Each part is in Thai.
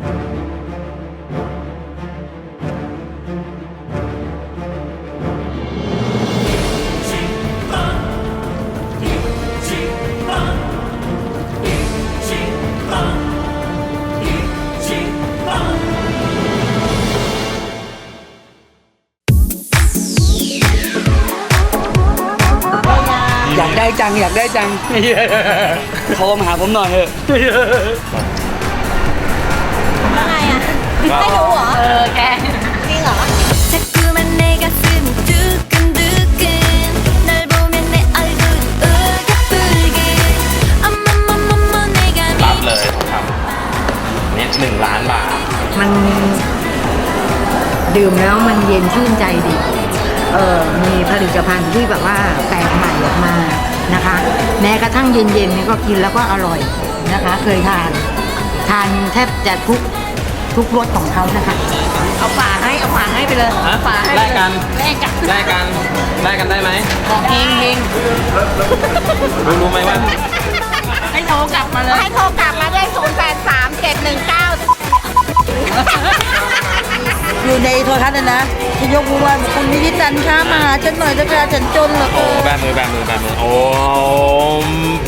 อยากได้จังอยากได้จัง โทรมาหาผมหน่อยเถอะแล้วไงอะ ให้ดูเหรอ เออ แก จริงเหรอ 자꾸만 내 가슴이 두근두근 널 보면 내 얼굴이 울긋불긋 어머머머머 내가 รับเลยทองคำเนี่ยหนึ่งล้านบาท มันดื่มแล้วมันเย็นชื่นใจดี เออ มีผลิตภัณฑ์ที่แบบว่าแปลกใหม่ออกมานะคะ แม้กระทั่งเย็นๆนี่ก็กินแล้วก็อร่อยนะคะ เคยทาน ทานแทบจะทุก ทุกรสของเขานะคะเอาฝาให้เอาฝาให้ไปเลยฮะฝาให้แลกกัน แลกกันแลกกันแลกกันได้ไหมบอกเฮงเฮงรู้รู้ไหมว่าให้โทรกลับมาเลย ให้โทรกลับมาได้0 8 3 7 1 9อยู่ในโทรทัศน์นะนะที่ยกมือไหว่าคุณนิติตันค้ามาหาฉันหน่อยจะกระฉันจนเหลือโอ้เกินแบมือแบมือแบมือโอ้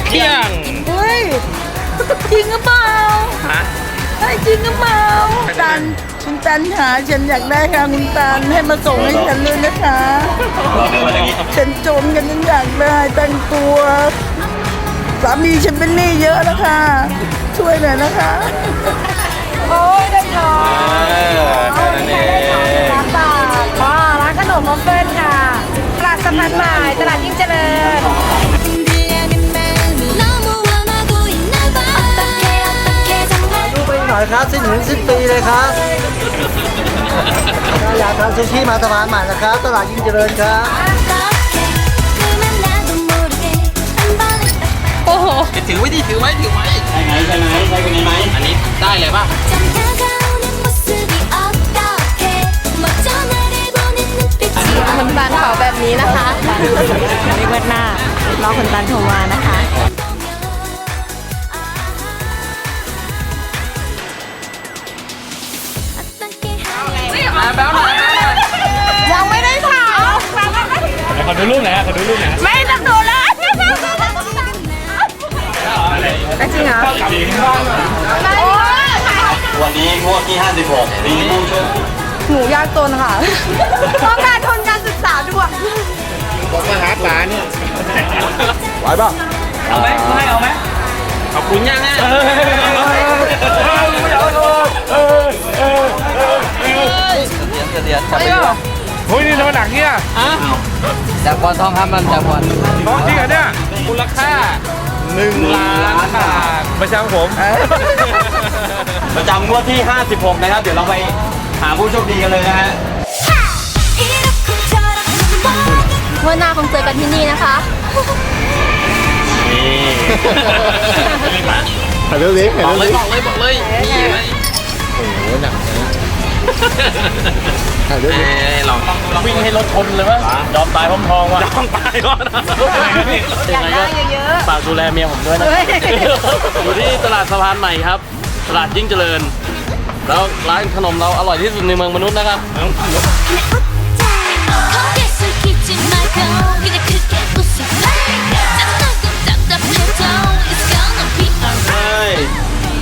เพียงเฮ้ยจริงหรือเปล่าฮะ เฮ้ยจริงหรือเปล่า คุณตันคุณตันหาฉันอยากได้ค่ะคุณตันให้มาส่งให้ฉันเลยนะคะ ฉันจนกันฉันอยากได้ตั้งตัวสามีฉันเป็นหนี้เยอะนะคะ ช่วยหน่อยนะคะ โอ้ยได้ทองเออแค่นั้นเองร้านบาทอ๋อร้านขนมมอฟเฟิลค่ะตลาดสะพานใหม่ตลาดยิ่งเจริญ เลยครับสิ้นถึงสิ้นปีเลยครับอยากทำซูชิมาสะานใหม่นะครับ ตลาดยิ่งเจริญครับ โอ้โห ถือไว้ดิถือไว้ถือไว้ไปไหนไปไหนไปไหนไหมอันนี้ได้เลยป่ะคนณตันขอแบบนี้นะคะเรียกว่าหน้ารอคนณตันโทรมานะคะ 면มาแป๊บหน่อยยังไม่ได้ถามขอดูรูปหน่อยขอดูรูปหน่อยไม่ต้องดูเลยจริงเหรอโอ้ยวันนี้งวดที่ 56 มีผู้โชคหนูยากจนค่ะต้องการทุ ฮ้ยนี่ทำไมหนักเนี่ยอ้าวจากบอลทองครับมันแต่ควลทองจริงเหรอเนี่ยมูลค่าหนึ่งล้านบาทประชาผมประจำงวดที่ 56 นะครับ เดี๋ยวเราไปหาผู้โชคดีกันเลยนะฮะเมื่อหน้าคงเจอกันที่นี่นะคะ นี่ถ่ายเล็กๆถ่ายเล็กๆบอกเลยบอกเลยบอกเลยโอ้โหหนักนะ เดี๋ยวลองวิ่งให้รถชนเลยวะยอมตายพร้อมทองว่ะยอมตายก็นะอยากได้เยอะๆฝากดูแลเมียผมด้วยนะอยู่ที่ตลาดสะพานใหม่ครับ ตลาดยิ่งเจริญ แล้วร้านขนมเราอร่อยที่สุดในเมืองมนุษย์นะครับ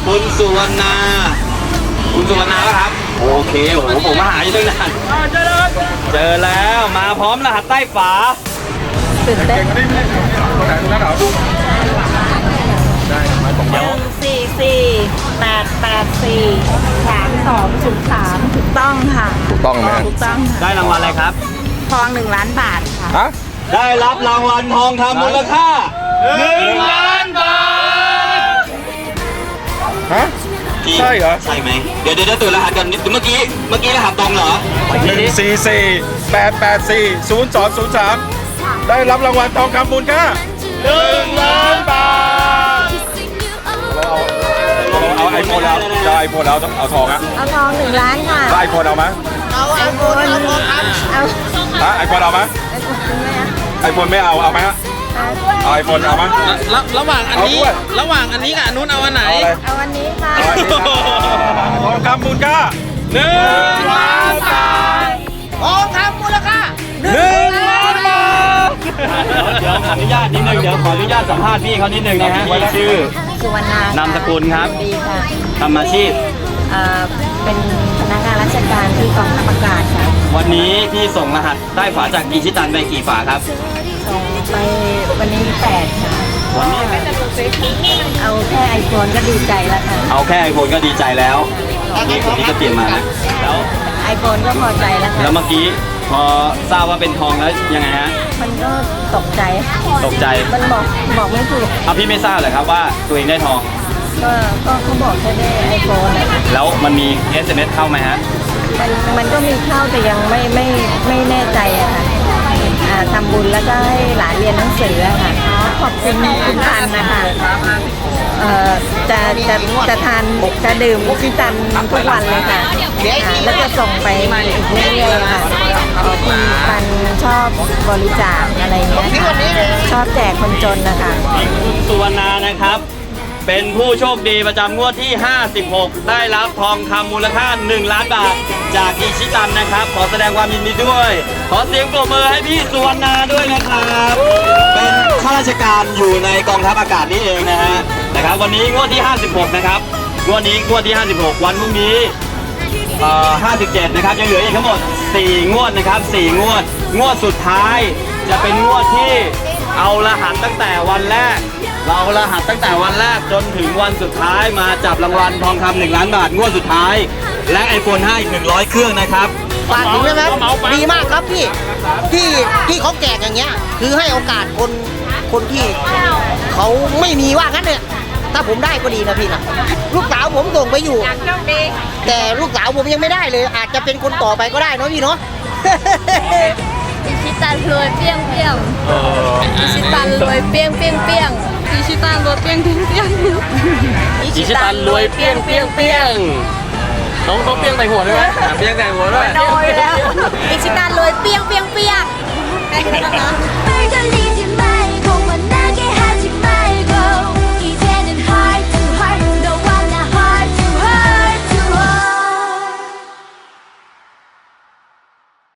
คุณสุวรรณา คุณสุวรรณาครับ โอเคโอ้โหผมมาหาอยู่ตั้งนานเจอแล้วเจอแล้วมาพร้อมรหัสใต้ฝาสี่สี่แปดแปดสี่สามสองศูนย์สามถูกต้องค่ะถูกต้องไหมถูกต้องค่ะได้รางวัลอะไรครับ ทองหนึ่งล้านบาทค่ะ ฮะได้รับรางวัลทองคำมูลค่าหนึ่งล้านบาท ฮะ ใช่เหรอ ใช่ไหมเดี๋ยวเดี๋ยวเดี๋ยวตื่นรหัสกันนิดเมื่อกี้เมื่อกี้รหัสตรงเหรอหนึ่งสี่สี่แปดแปดสี่ศูนย์สองศูนย์สามได้รับรางวัลทองคำมูลค่าหนึ่งล้านบาท Kissing you all เอาไอโฟนแล้วจะไอโฟนแล้วเอาทองอะเอาทองหนึ่งล้านค่ะไอโฟนเอาไหมเอาไอโฟนเอาเอาฮะไอโฟนเอาไหมไอโฟนไม่เอาเอาไหมฮะเอาไอโฟนเอาไหมระระหว่างอันนี้เอาด้วยระหว่างอันนี้กับอันนู้นเอาอันไหน เอาอะไรเอาวันนี้ค่ะ เอาอันนี้นะทองคหนึ่งล้านบาททองคำมูลค่าหนึ่งล้านบาทเดี๋ยวขออนุญาตนิดนึงเดี๋ยวขออนุญาตสัมภาษณ์พี่เขานิดนึงนะฮะพี่ชื่อสุวรรณานามสกุลครับดีค่ะทำอาชีพ เอ่อเป็นพนักงานราชการที่กองทัพอากาศค่ะวันนี้พี่ส่งรหัสได้ฝาจากอีชิตันไปกี่ฝาครับ ส่งไปวันนี้แปดค่ะวันนี้ เอาแค่ไอโฟนก็ดีใจแล้วค่ะเอาแค่ไอโฟนก็ดีใจแล้วนี่คนนี้ก็เปลี่ยนมานะแล้วไอโฟนก็พอใจแล้วค่ะแล้วเมื่อกี้พอทราบว่าเป็นทองแล้วยังไงฮะมันก็ตกใจตกใจมันบอกบอกไม่ถูกเอาพี่ไม่ทราบเลยครับว่าตัวเองได้ทอง ก็ก็เขาบอกแค่ได้ไอโฟนแล้วมันมี SMS เข้าไหมฮะมันมันก็มีเข้าแต่ยังไม่ไม่ไม่แน่ใจอะค่ะอ่าทำบุญแล้วก็ให้หลานเรียนหนังสืออะค่ะ ขอบคุณคุณตันนะคะเอ่อจะจะจะทานจะดื่มพี่ตันทุกวันเลยค่ะอ่าแล้วจะส่งไปอีกเรื่อยๆค่ะคุณตันชอบบริจาคอะไรเงี้ยค่ะชอบแจกคนจนนะคะคุณสุวรรณานะครับ เป็นผู้โชคดีประจำงวดที่ 56 ได้รับทองคำมูลค่า 1 ล้านบาท จากอิชิตันนะครับ ขอแสดงความยินดีด้วย ขอเสียงปรบมือให้พี่สุวรรณาด้วยนะครับ ราชการอยู่ในกองทัพอากาศนี่เองนะฮะนะครับ วันนี้งวดที่ 56 นะครับงวดนี้งวดที่ 56 วันพรุ่งนี้เอ่อ57 นะครับยังเหลืออีกทั้งหมด 4 งวดนะครับ 4 งวด งวดสุดท้ายจะเป็นงวดที่เอารหัสตั้งแต่วันแรก เรารหัสตั้งแต่วันแรกจนถึงวันสุดท้ายมาจับรางวัลทองคำหนึ่งล้านบาทงวดสุดท้าย และ iPhone 5อีก100 เครื่องนะครับ ฝากถึงนะครับดีมากครับพี่ที่ที่เขาแจกอย่างเงี้ย คือให้โอกาสคนคนที่เขาไม่มีว่างั้นเนี่ยถ้าผมได้ก็ดีนะพี่นะลูกสาวผมส่งไปอยู่ แต่ลูกสาวผมยังไม่ได้เลย อาจจะเป็นคนต่อไปก็ได้เนาะพี่เนาะอิชิตันรวยเปี้ยงเปี้ยงอิชิตันรวยเปี้ยงเปี้ยงเปี้ยงอิชิตันรวยเปี้ยงเปี้ยงเปี้ยงอิชิตันรวยเปี้ยงเปี้ยงเปี้ยง น้องต้องเปี้ยงใส่หัวด้วยไหมอะเปี้ยงใส่หัวด้วย โดยแล้วอิชิตันรวยเปี้ยงเปี้ยงเปี้ยงเ